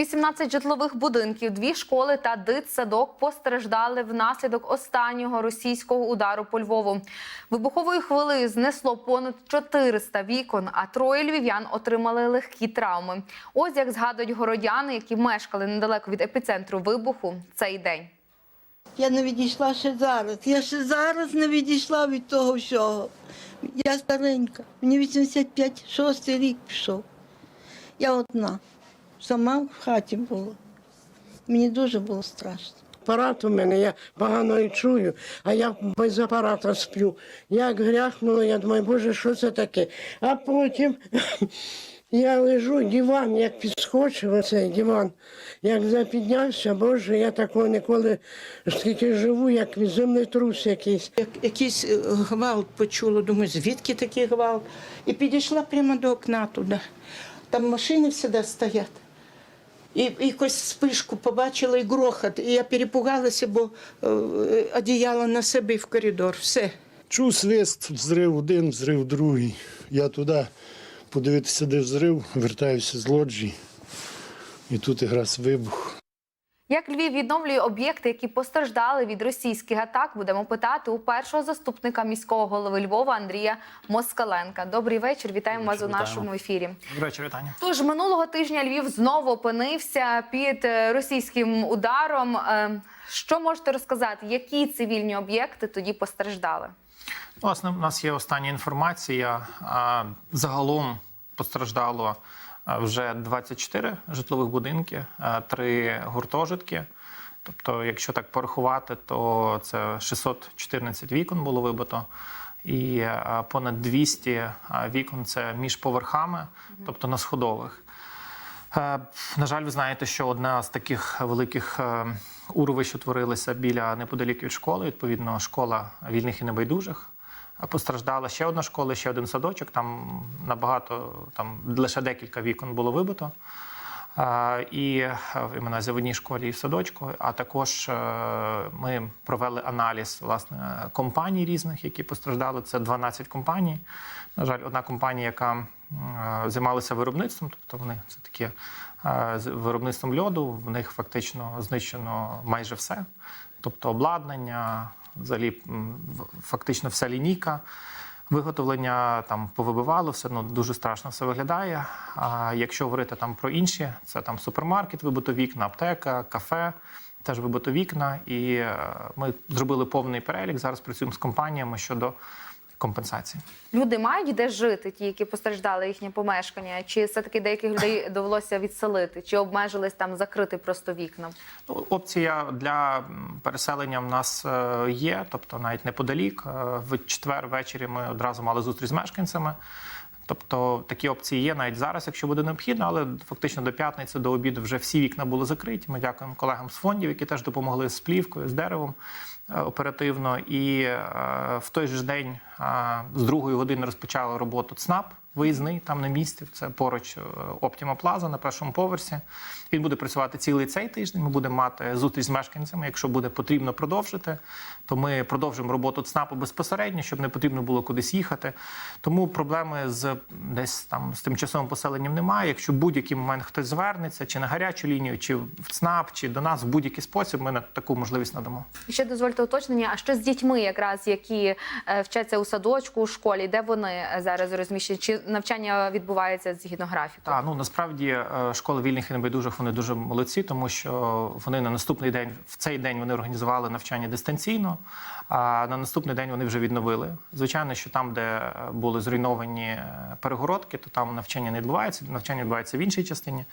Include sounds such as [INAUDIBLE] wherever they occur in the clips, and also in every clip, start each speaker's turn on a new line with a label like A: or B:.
A: 18 житлових будинків, дві школи та дитсадок постраждали внаслідок останнього російського удару по Львову. Вибуховою хвилею знесло понад 400 вікон, а троє львів'ян отримали легкі травми. Ось як згадують городяни, які мешкали недалеко від епіцентру вибуху цей день.
B: Я не відійшла ще зараз. Я ще зараз не відійшла від того всього. Я старенька. Мені 85, шостий рік пішов. Я одна. Сама в хаті була. Мені дуже було страшно.
C: Апарат у мене, я погано і чую, а я без апарата сплю. Як гряхнуло, я думаю, боже, що це таке? А потім [LAUGHS] я лежу, диван, як підскочив цей диван, як запіднявся, боже, я такого ніколи, скільки живу, як землетрус якийсь.
D: Як якийсь е, гвалт почула, думаю, звідки такий гвалт? І підійшла прямо до окна туди. Там машини завжди стоять. І якось спишку побачила і грохот. І я перепугалася, бо е, одіяло на себе і в коридор. Все.
E: Чув свист, взрив один, взрив другий. Я туди подивитися, де взрив, вертаюся з лоджії. І тут якраз вибух.
A: Як Львів відновлює об'єкти, які постраждали від російських атак, будемо питати у першого заступника міського голови Львова Андрія Москаленка. Добрий вечір. Вітаємо вас у нашому ефірі.
F: Добрий вечір, вітання.
A: Тож минулого тижня Львів знову опинився під е, російським ударом. Е, Що можете розказати, які цивільні об'єкти тоді постраждали?
F: Власне, у нас є остання інформація. Загалом постраждало вже 24 житлових будинки, три гуртожитки. Тобто, якщо так порахувати, то це 614 вікон було вибито. І понад 200 вікон це між поверхами, тобто на сходових. На жаль, ви знаєте, що одна з таких великих е, урвищ утворилася біля неподалік від школи. Відповідно, школа вільних і небайдужих. Е, Постраждала ще одна школа, ще один садочок. Там набагато, там лише декілька вікон було вибито. Е, І е, іменно в одній школі і в садочку. А також е, ми провели аналіз власне компаній різних, які постраждали. Це 12 компаній. На жаль, одна компанія, яка е, займалася виробництвом, тобто вони це такі е, з виробництвом льоду. В них фактично знищено майже все, тобто обладнання, взагалі фактично вся лінійка. Виготовлення там повибивало, все одно дуже страшно все виглядає. А якщо говорити там про інші, це там супермаркет, вибито вікна, аптека, кафе, теж вибито вікна. І е, ми зробили повний перелік. Зараз працюємо з компаніями щодо компенсації.
A: Люди мають де жити, ті, які постраждали їхнє помешкання, чи все таки деяких людей [COUGHS] довелося відселити, чи обмежились там закрити просто вікна?
F: Ну, опція для переселення в нас е, є, тобто навіть неподалік. Е, В четвер ввечері ми одразу мали зустріч з мешканцями. Тобто такі опції є навіть зараз, якщо буде необхідно, але фактично до п'ятниці, до обіду вже всі вікна були закриті. Ми дякуємо колегам з фондів, які теж допомогли з плівкою, з деревом е, оперативно. І е, в той же день е, з другої години розпочали роботу ЦНАП. Виїзний там на місці, це поруч Оптіма Плаза на першому поверсі. Він буде працювати цілий цей тиждень. Ми будемо мати зустріч з мешканцями. Якщо буде потрібно продовжити, то ми продовжимо роботу ЦНАПу безпосередньо, щоб не потрібно було кудись їхати. Тому проблеми з десь там з тимчасовим поселенням немає. Якщо в будь-який момент хтось звернеться, чи на гарячу лінію, чи в ЦНАП, чи до нас в будь-який спосіб, ми на таку можливість надамо.
A: Ще дозвольте уточнення. А що з дітьми, якраз які е, вчаться у садочку, у школі, де вони е, зараз розміщені? Чи навчання відбувається згідно графіку?
F: Так, ну насправді школи вільних і небайдужих вони дуже молодці, тому що вони на наступний день, в цей день вони організували навчання дистанційно. А на наступний день вони вже відновили. Звичайно, що там, де е, були зруйновані е, перегородки, то там навчання не відбувається. Навчання відбувається в іншій частині.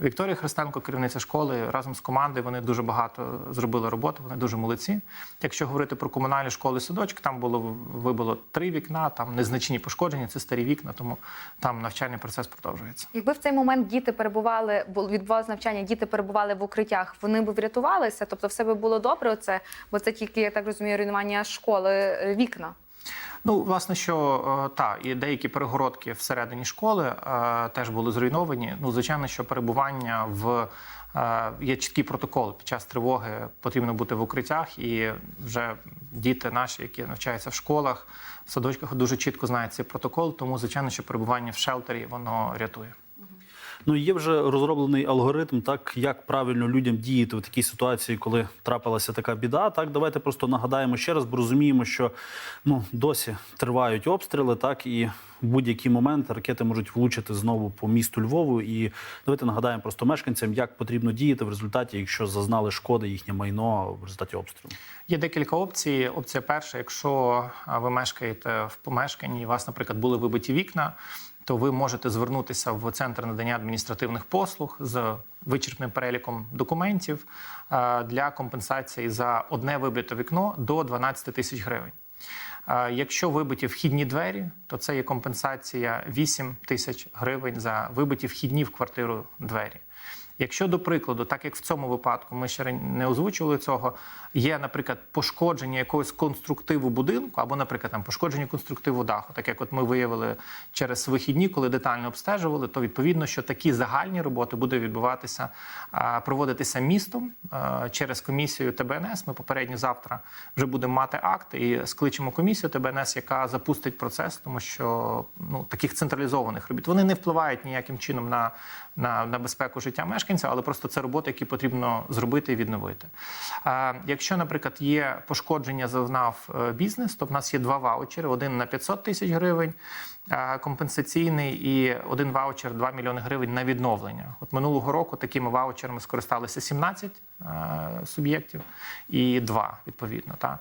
F: Вікторія Христенко, керівниця школи, разом з командою вони дуже багато зробили роботи. Вони дуже молодці. Якщо говорити про комунальні школи, садочки, там було вибило три вікна, там незначні пошкодження, це старі вікна, тому там навчальний процес продовжується.
A: Якби в цей момент діти перебували, бу- відбувалося навчання, діти перебували в укриттях, вони б врятувалися, тобто все би було добре. Оце, бо це тільки я так розумію, руйнування школи, е, вікна.
F: Ну, власне, що е, та і деякі перегородки всередині школи е, теж були зруйновані. Ну, звичайно, що перебування в е, є чіткий протокол під час тривоги потрібно бути в укриттях, і вже діти наші, які навчаються в школах, в садочках, дуже чітко знають цей протокол. Тому, звичайно, що перебування в шелтері воно рятує.
G: Ну є вже розроблений алгоритм, так як правильно людям діяти в такій ситуації, коли трапилася така біда. Так, давайте просто нагадаємо ще раз, бо розуміємо, що ну досі тривають обстріли, так і в будь-який момент ракети можуть влучити знову по місту Львову. І давайте нагадаємо просто мешканцям, як потрібно діяти в результаті, якщо зазнали шкоди їхнє майно в результаті обстрілу.
F: Є декілька опцій. Опція перша, якщо ви мешкаєте в помешканні, у вас, наприклад, були вибиті вікна, то ви можете звернутися в центр надання адміністративних послуг з вичерпним переліком документів для компенсації за одне вибите вікно до 12 тисяч гривень. Якщо вибиті вхідні двері, то це є компенсація 8 тисяч гривень за вибиті вхідні в квартиру двері. Якщо, до прикладу, так як в цьому випадку ми ще не озвучували цього, є, наприклад, пошкодження якогось конструктиву будинку, або, наприклад, там пошкодження конструктиву даху, так як от ми виявили через вихідні, коли детально обстежували, то відповідно, що такі загальні роботи буде відбуватися, проводитися містом через комісію ТБНС. Ми попередньо завтра вже будемо мати акт і скличемо комісію ТБНС, яка запустить процес, тому що ну таких централізованих робіт вони не впливають ніяким чином на, на, на безпеку життя мешканця, але просто це роботи, які потрібно зробити і відновити. Якщо, наприклад, є пошкодження, зазнав е, бізнес, то в нас є два ваучери: один на 500 тисяч гривень. Компенсаційний і один ваучер 2 мільйони гривень на відновлення. От минулого року такими ваучерами скористалися 17 е, суб'єктів і два відповідно. Та.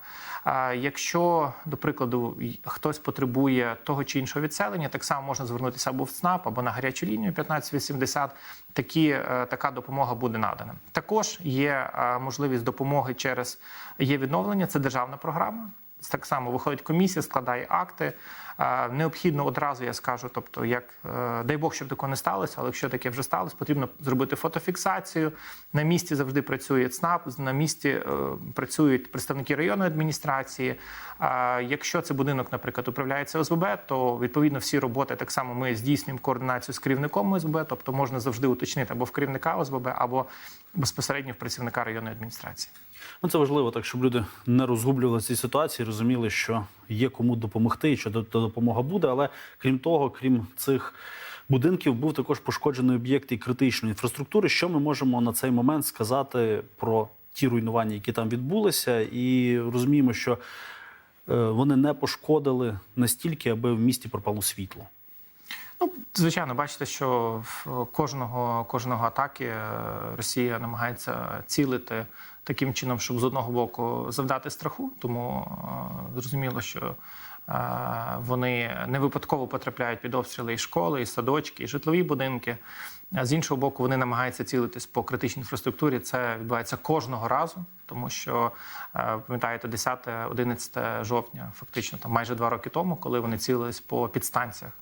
F: Якщо, до прикладу, хтось потребує того чи іншого відселення, так само можна звернутися або в ЦНАП, або на гарячу лінію 1580. Такі, е, така допомога буде надана. Також є е, можливість допомоги через є відновлення, це державна програма. Так само виходить комісія, складає акти. Е, Необхідно одразу, я скажу, тобто, як е, дай Бог, щоб такого не сталося, але якщо таке вже сталося, потрібно зробити фотофіксацію. На місці завжди працює ЦНАП, на місці е, працюють представники районної адміністрації. Якщо це будинок, наприклад, управляється ОСББ, то відповідно всі роботи так само ми здійснюємо координацію з керівником ОСББ, тобто можна завжди уточнити або в керівника ОСББ, або безпосередньо в працівника районної адміністрації.
G: Ну, це важливо, так щоб люди не розгублювалися цій ситуації, розуміли, що є кому допомогти, і що до- до допомога буде. Але крім того, крім цих будинків, був також пошкоджений об'єкт і критичної інфраструктури. Що ми можемо на цей момент сказати про ті руйнування, які там відбулися, і розуміємо, що е, вони не пошкодили настільки, аби в місті пропало світло.
F: Ну, звичайно, бачите, що в кожного кожного атаки е, Росія намагається цілити таким чином, щоб з одного боку завдати страху, тому е, зрозуміло, що е, вони не випадково потрапляють під обстріли і школи, і садочки, і житлові будинки. А з іншого боку, вони намагаються цілитись по критичній інфраструктурі. Це відбувається кожного разу, тому що е, пам'ятаєте, 10-11 жовтня, фактично там майже два роки тому, коли вони цілились по підстанціях.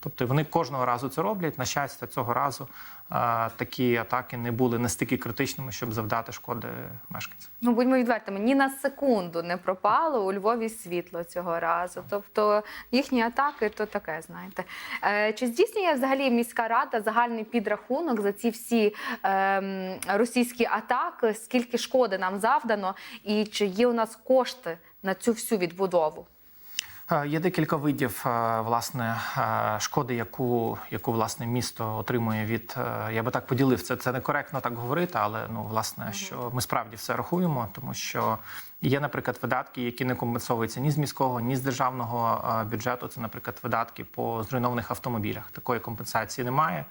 F: Тобто вони кожного разу це роблять. На щастя, цього разу е, такі атаки не були настільки критичними, щоб завдати шкоди мешканцям.
A: Ну, будьмо відвертими, ні на секунду не пропало у Львові світло цього разу. Тобто їхні атаки то таке, знаєте. Е, чи здійснює взагалі міська рада загальний підрахунок за ці всі ем, російські атаки? Скільки шкоди нам завдано, і чи є у нас кошти на цю всю відбудову?
F: Е, Є декілька видів е, власне е, шкоди, яку, яку власне місто отримує від я би так поділив це. Це некоректно так говорити, але ну власне, що ми справді все рахуємо, тому що є, наприклад, видатки, які не компенсовуються ні з міського, ні з державного бюджету. Це, наприклад, видатки по зруйнованих автомобілях. Такої компенсації немає.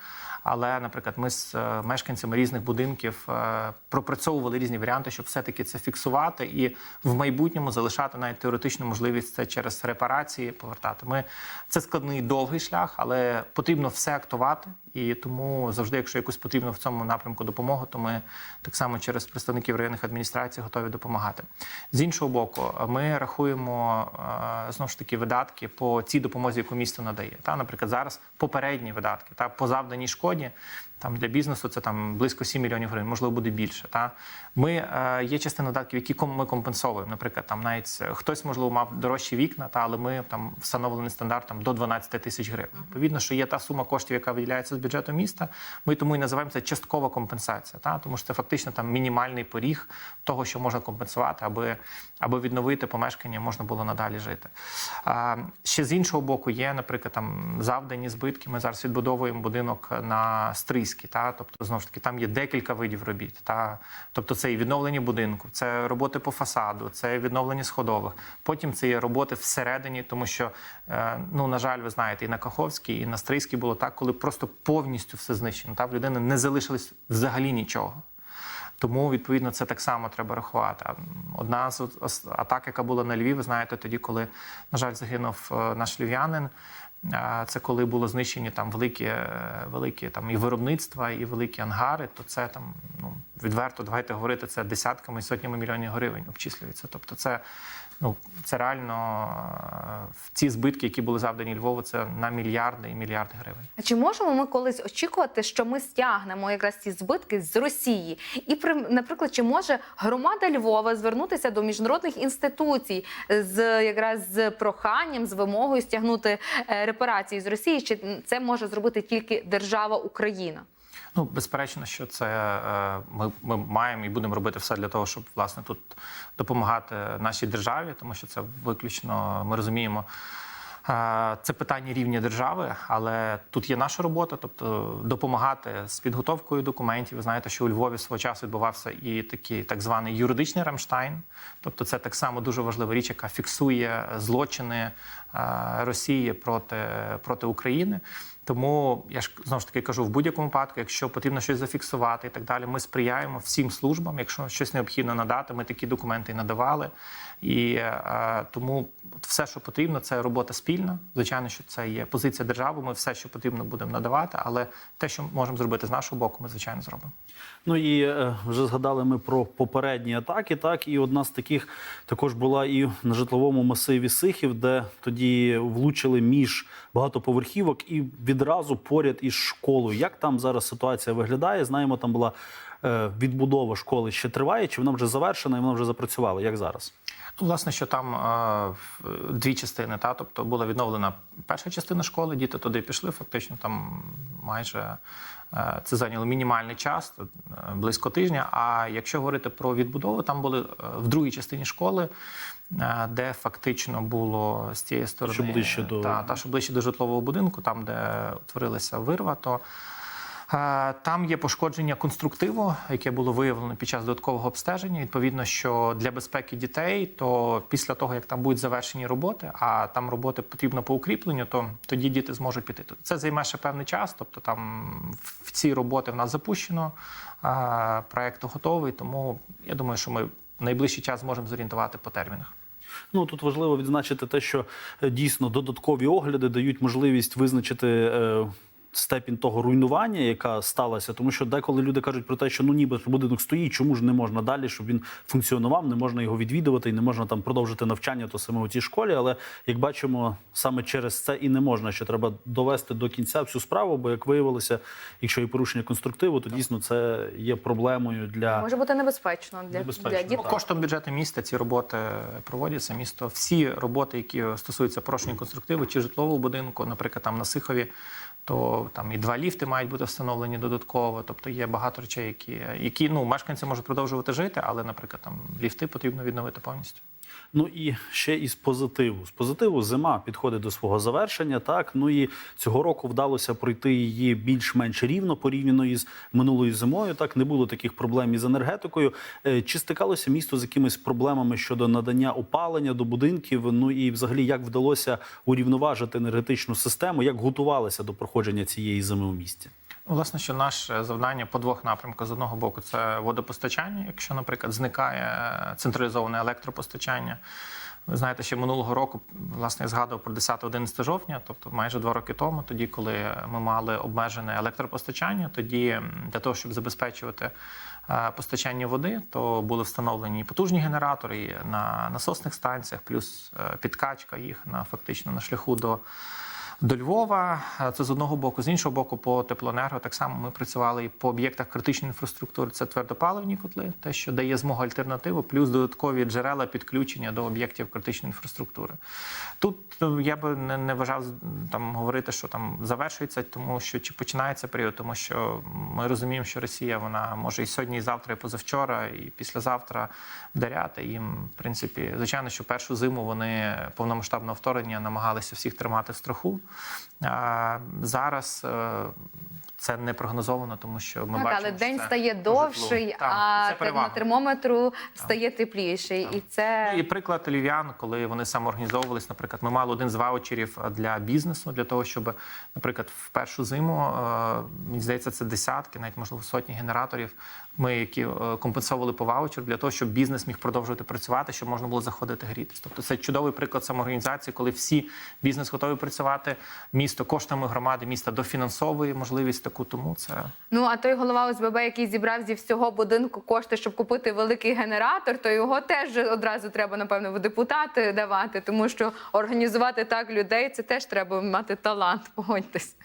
F: Але, наприклад, ми з е, мешканцями різних будинків е, пропрацьовували різні варіанти, щоб все-таки це фіксувати і в майбутньому залишати навіть теоретичну можливість це через репарації повертати. Ми це складний довгий шлях, але потрібно все актувати. І тому завжди, якщо якусь потрібно в цьому напрямку допомогу, то ми так само через представників районних адміністрацій готові допомагати. З іншого боку, ми рахуємо знов знову ж таки видатки по цій допомозі, яку місто надає. Та, наприклад, зараз попередні видатки та по завданій шкоді. Там для бізнесу це там близько 7 мільйонів гривень, можливо, буде більше. Та ми е, є частина видатків, які ми компенсовуємо. Наприклад, там навіть е, хтось можливо мав дорожчі вікна, та але ми там встановлений стандарт там до 12 тисяч гривень. Відповідно, що є та сума коштів, яка виділяється з бюджету міста. Ми тому і називаємо це часткова компенсація, та тому що це фактично там мінімальний поріг того, що можна компенсувати, аби, аби відновити помешкання, можна було надалі жити. А, ще з іншого боку, є, наприклад, там завдані збитки. Ми зараз відбудовуємо будинок на Стрийській, та тобто знову ж таки там є декілька видів робіт. Та тобто це і відновлення будинку, це роботи по фасаду, це відновлення сходових. Потім це є роботи всередині, тому що е, ну на жаль, ви знаєте, і на Каховській, і на Стрийській було так, коли просто повністю все знищено. Та в людини не залишилось взагалі нічого. Тому відповідно це так само треба рахувати. Одна з атак, яка була на Львів, ви знаєте, тоді, коли, на жаль, загинув е, наш львів'янин. Це коли було знищені там великі, е, великі там і виробництва, і великі ангари, то це там ну відверто давайте говорити, це десятками і сотнями мільйонів гривень обчислюється. Тобто, це ну це реально е, ці збитки, які були завдані Львову, це на мільярди і мільярди гривень.
A: А чи можемо ми колись очікувати, що ми стягнемо якраз ці збитки з Росії? І при- наприклад, чи може громада Львова звернутися до міжнародних інституцій з якраз з проханням, з вимогою стягнути е, репарації з Росії? Чи це може зробити тільки держава Україна?
F: Ну, безперечно, що це е, ми, ми маємо і будемо робити все для того, щоб власне тут допомагати нашій державі, тому що це виключно ми розуміємо. е, Це питання рівня держави, але тут є наша робота, тобто допомагати з підготовкою документів. Ви знаєте, що у Львові свого часу відбувався і такий так званий юридичний Рамштайн. Тобто, це так само дуже важлива річ, яка фіксує злочини е, Росії проти, проти України. Тому я ж знову ж таки кажу, в будь-якому випадку, якщо потрібно щось зафіксувати і так далі, ми сприяємо всім службам. Якщо щось необхідно надати, ми такі документи надавали. І е, тому все, що потрібно, це робота спільна. Звичайно, що це є позиція держави. Ми все, що потрібно, будемо надавати. Але те, що можемо зробити з нашого боку, ми звичайно зробимо.
G: Ну і е, вже згадали ми про попередні атаки. Так, і одна з таких також була і на житловому масиві Сихів, де тоді влучили між багатоповерхівок і відразу поряд із школою. Як там зараз ситуація виглядає? Знаємо, там була е, відбудова школи ще триває, чи вона вже завершена і вона вже запрацювала? Як зараз?
F: Власне, що там е, дві частини, та тобто була відновлена перша частина школи, діти туди пішли. Фактично, там майже е, це зайняло мінімальний час, е, близько тижня. А якщо говорити про відбудову, там були е, в другій частині школи. е, Де фактично було з цієї сторони
G: Що ближче до-
F: та, та що ближче до житлового будинку, там де утворилася вирва, то Там є пошкодження конструктиву, яке було виявлено під час додаткового обстеження. Відповідно, що для безпеки дітей, то після того як там будуть завершені роботи, а там роботи потрібно по укріпленню, то тоді діти зможуть піти. Тобто Це займе ще певний час. Тобто, там в ці роботи в нас запущено, е, проект готовий. Тому я думаю, що ми в найближчий час зможемо зорієнтувати по термінах.
G: Ну тут важливо відзначити те, що е, дійсно додаткові огляди дають можливість визначити. Степінь того руйнування, яка сталася, тому що деколи люди кажуть про те, що ну ніби будинок стоїть, чому ж не можна далі, щоб він функціонував, не можна його відвідувати і не можна там продовжити навчання то саме у цій школі. Але як бачимо, саме через це і не можна, що треба довести до кінця всю справу. Бо як виявилося, якщо є порушення конструктиву, то дійсно це є проблемою для
A: Може бути небезпечно для,
G: Небезпечно,
A: для дітей.
F: Коштом бюджету міста ці роботи проводяться. Місто всі роботи, які стосуються порушення конструктиву чи житлового будинку, наприклад, там на Сихові, то там і два ліфти мають бути встановлені додатково. Тобто є багато речей, які, які ну мешканці можуть продовжувати жити, але, наприклад, там ліфти потрібно відновити повністю.
G: Ну і ще із позитиву. З позитиву зима підходить до свого завершення. Так ну і цього року вдалося пройти її більш-менш рівно порівняно із минулою зимою. Так не було таких проблем із енергетикою. Е, Чи стикалося місто з якимись проблемами щодо надання опалення до будинків? Ну і взагалі як вдалося урівноважити енергетичну систему? Як готувалися до проходження цієї зими у місті?
F: Власне, що наше завдання по двох напрямках. З одного боку, це водопостачання. Якщо, наприклад, зникає централізоване електропостачання. Ви знаєте, ще минулого року, власне, я згадував про 10-11 жовтня, тобто майже два роки тому, тоді, коли ми мали обмежене електропостачання, тоді для того, щоб забезпечувати е, постачання води, то були встановлені потужні генератори на насосних станціях, плюс е, підкачка їх на фактично на шляху до до Львова. Це з одного боку, з іншого боку, по теплоенерго. Так само ми працювали і по об'єктах критичної інфраструктури. Це твердопаливні котли, те, що дає змогу альтернативу, плюс додаткові джерела підключення до об'єктів критичної інфраструктури. Тут е, я би не, не вважав там говорити, що там завершується, тому що чи починається період, тому що ми розуміємо, що Росія вона може і сьогодні, і завтра, і позавчора, і післязавтра вдаряти. Їм, в принципі, звичайно, що першу зиму вони повномасштабного вторгнення намагалися всіх тримати в страху. Зараз е, це не прогнозовано, тому що ми
A: так,
F: бачимо,
A: але
F: що
A: день
F: це
A: стає довший,
F: Так,
A: а на термометру стає тепліший. І це
F: Ну, І приклад львів'ян, коли вони самоорганізовувались, наприклад, ми мали один з ваучерів для бізнесу для того, щоб, наприклад, в першу зиму мені здається, це десятки, навіть можливо сотні генераторів. Ми які компенсовували по ваучеру для того, щоб бізнес міг продовжувати працювати, щоб можна було заходити грітись. Тобто це чудовий приклад самоорганізації, коли всі бізнес готові працювати. Місто коштами громади міста дофінансовує можливість таку. Тому це
A: ну а той голова ОСББ, який зібрав зі всього будинку кошти, щоб купити великий генератор, то його теж одразу треба напевно в депутати давати, тому що організувати так людей це теж треба мати талант. Погодьтесь.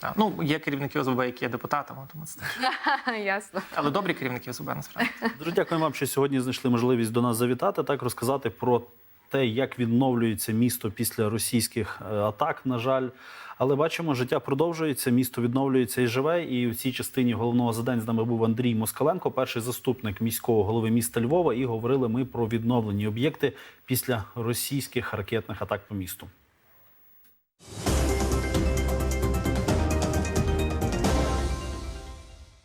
F: так. ну є керівники ОСББ, які є депутатами, тому це теж. [LAUGHS]
A: Ясно.
F: але добрі керівники ОСББ насправді.
G: Дуже дякую вам, що сьогодні знайшли можливість до нас завітати, так розказати про те, як відновлюється місто після російських е, атак. На жаль, але бачимо, життя продовжується, місто відновлюється і живе. І в цій частині головного задань з нами був Андрій Москаленко, перший заступник міського голови міста Львова. І говорили ми про відновлені об'єкти після російських ракетних атак по місту.